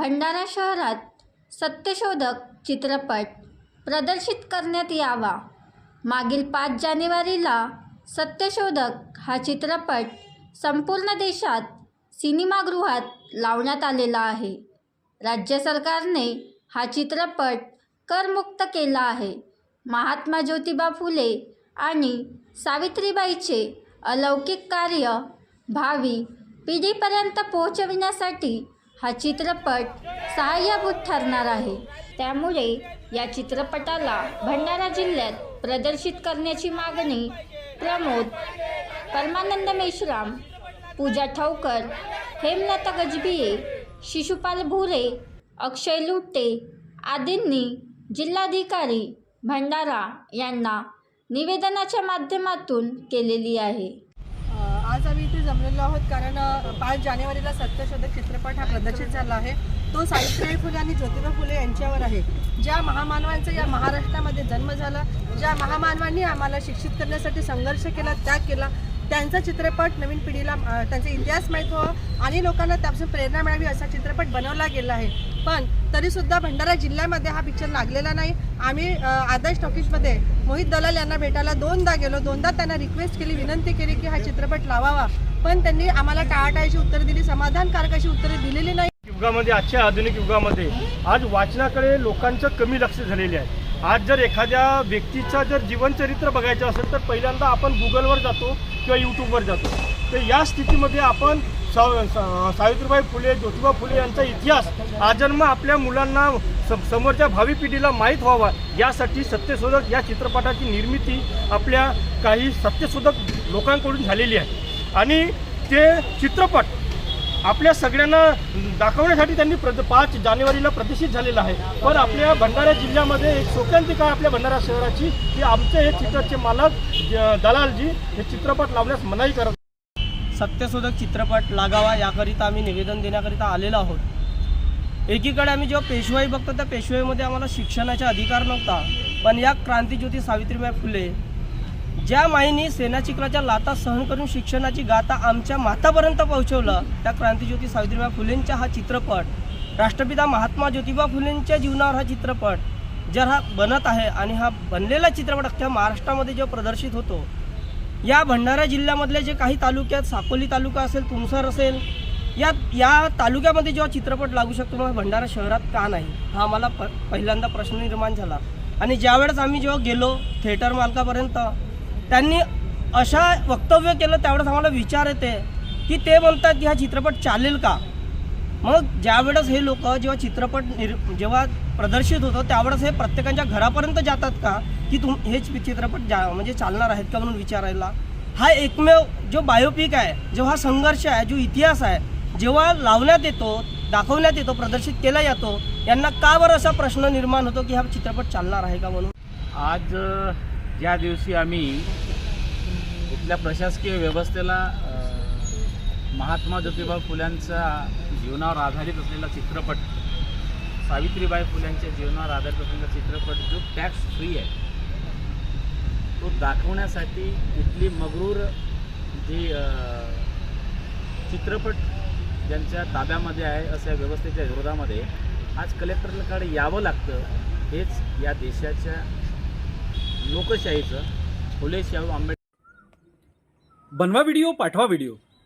भंडारा शहरात सत्यशोधक चित्रपट प्रदर्शित करण्यात यावा. मागील पाच जानेवारीला सत्यशोधक हा चित्रपट संपूर्ण देशात सिनेमागृहात लावण्यात आलेला आहे. राज्य सरकारने हा चित्रपट करमुक्त केला आहे. महात्मा ज्योतिबा फुले आणि सावित्रीबाईचे अलौकिक कार्य भावी पिढीपर्यंत पोहोचविण्यासाठी हा चित्रपट सहाय्यभूत ठरणार आहे. त्यामुळे या चित्रपटाला भंडारा जिल्ह्यात प्रदर्शित करण्याची मागणी प्रमोद परमानंद मेश्राम पूजा ठावकर हेमलता गजबिये शिशुपाल भुरे अक्षय लुट्टे आदींनी जिल्हाधिकारी भंडारा यांना निवेदनाच्या माध्यमातून केलेली आहे. जमलेलो आहोत कारण पाच जानेवारीला सत्यशोधक चित्रपट हा प्रदर्शित झाला आहे. तो सावित्रीबाई फुले आणि ज्योतिबा फुले यांच्यावर आहे. ज्या महामानवांचा या महाराष्ट्रामध्ये जन्म झाला ज्या महामानवांनी आम्हाला शिक्षित करण्यासाठी संघर्ष केला त्याग केला त्यांचा चित्रपट नवीन पिढीला त्यांचा इतिहास माहीत व्हावा आणि लोकांना त्यापासून प्रेरणा मिळावी असा चित्रपट बनवला गेला आहे. पण तरीसुद्धा भंडारा जिल्ह्यामध्ये हा पिक्चर लागलेला नाही. आम्ही आदर्श टॉकीजमध्ये मोहित दलाल यांना भेटायला दोनदा गेलो. दोनदा त्यांना रिक्वेस्ट केली विनंती केली की हा चित्रपट लावावा. पण त्यांनी आम्हाला टाळाटाळीची उत्तरं दिली समाधानकारक अशी उत्तरे दिलेली नाही. युगामध्ये आजच्या आधुनिक युगामध्ये आज वाचनाकडे लोकांचं कमी लक्ष झालेले आहे. आज जर एखाद्या व्यक्तीचं जर जीवनचरित्र बघायचं असेल तर पहिल्यांदा आपण गुगलवर जातो किंवा यूट्यूबवर जातो. तर या स्थितीमध्ये आपण सावित्रीबाई फुले ज्योतिबा फुले यांचा इतिहास आजन्म आपल्या मुलांना समोरच्या भावी पिढीला माहीत व्हावा. यासाठी सत्यशोधक या चित्रपटाची निर्मिती आपल्या काही सत्यशोधक लोकांकडून झालेली आहे. आणि ते चित्रपट आपल्या सगळ्यांना दाखवण्यासाठी त्यांनी प्रद पाच जानेवारीला प्रदर्शित झालेलं आहे. पण आपल्या भंडारा जिल्ह्यामध्ये एक शोकांतिका आपल्या भंडारा शहराची? की आमचे हे चित्राचे मालक ज- दलालजी हे चित्रपट लावण्यास मनाई करत सत्यशोधक चित्रपट लागावा याकरिता आम्ही निवेदन देण्याकरिता आलेलो आहोत. एकीकडे आम्ही जेव्हा पेशवाई बघतो त्या पेशवाईमध्ये आम्हाला शिक्षणाचा अधिकार नव्हता. पण या क्रांतीज्योती सावित्रीबाई फुले ज्या माईनी सेना चिखलाच्या लाता सहन करून शिक्षणाची गाथा आमच्या मातापर्यंत पोहोचवलं त्या क्रांतीज्योती सावित्रीबाई फुलेंचा हा चित्रपट राष्ट्रपिता महात्मा ज्योतिबा फुलेंच्या जीवनावर हा चित्रपट जर हा बनत आहे आणि हा बनलेला चित्रपट अख्ख्या महाराष्ट्रामध्ये जेव्हा प्रदर्शित होतो या भंडारा जिल्ह्यामधले जे काही तालुक्यात साकोली तालुका असेल तुमसर असेल या या तालुक्यामध्ये जेव्हा चित्रपट लागू शकतो मग भंडारा शहरात का नाही? हा आम्हाला प पहिल्यांदा प्रश्न निर्माण झाला. आणि ज्यावेळेस आम्ही जेव्हा गेलो थिएटर मालकापर्यंत त्यांनी अशा वक्तव्य केलं त्यावेळेस आम्हाला विचार येते की ते म्हणतात की हा चित्रपट चालेल का? मग ज्यावेळेस हे लोक जेव्हा चित्रपट निर जेव्हा प्रदर्शित होतं त्यावेळेस हे प्रत्येकाच्या घरापर्यंत जातात का? की तुम हे चित्रपट जा म्हणजे चालणार आहेत का म्हणून विचारायला? हा एकमेव जो बायोपिक आहे जो हा संघर्ष आहे जो इतिहास आहे जेव्हा लावण्यात येतो दाखवण्यात येतो प्रदर्शित केला जातो यांना का बरं असा प्रश्न निर्माण होतो की हा चित्रपट चालणार आहे का म्हणून? आज ज्या दिवशी आम्ही इथल्या प्रशासकीय व्यवस्थेला महात्मा ज्योतिबा फुल्यांचा जीवनावर आधारित असलेला चित्रपट सावित्रीबाई फुल्यांच्या जीवनावर आधारित असलेला चित्रपट जो टॅक्स फ्री आहे तो दाखवण्यासाठी इथली मगरूर जी चित्रपट ज्यांच्या ताब्यामध्ये आहे अशा व्यवस्थेच्या विरोधामध्ये आज कलेक्टरकडे यावं लागतं हेच या देशाच्या लोकशाहीचं फुले शाहू आंबेडकर बनवा व्हिडिओ पाठवा व्हिडिओ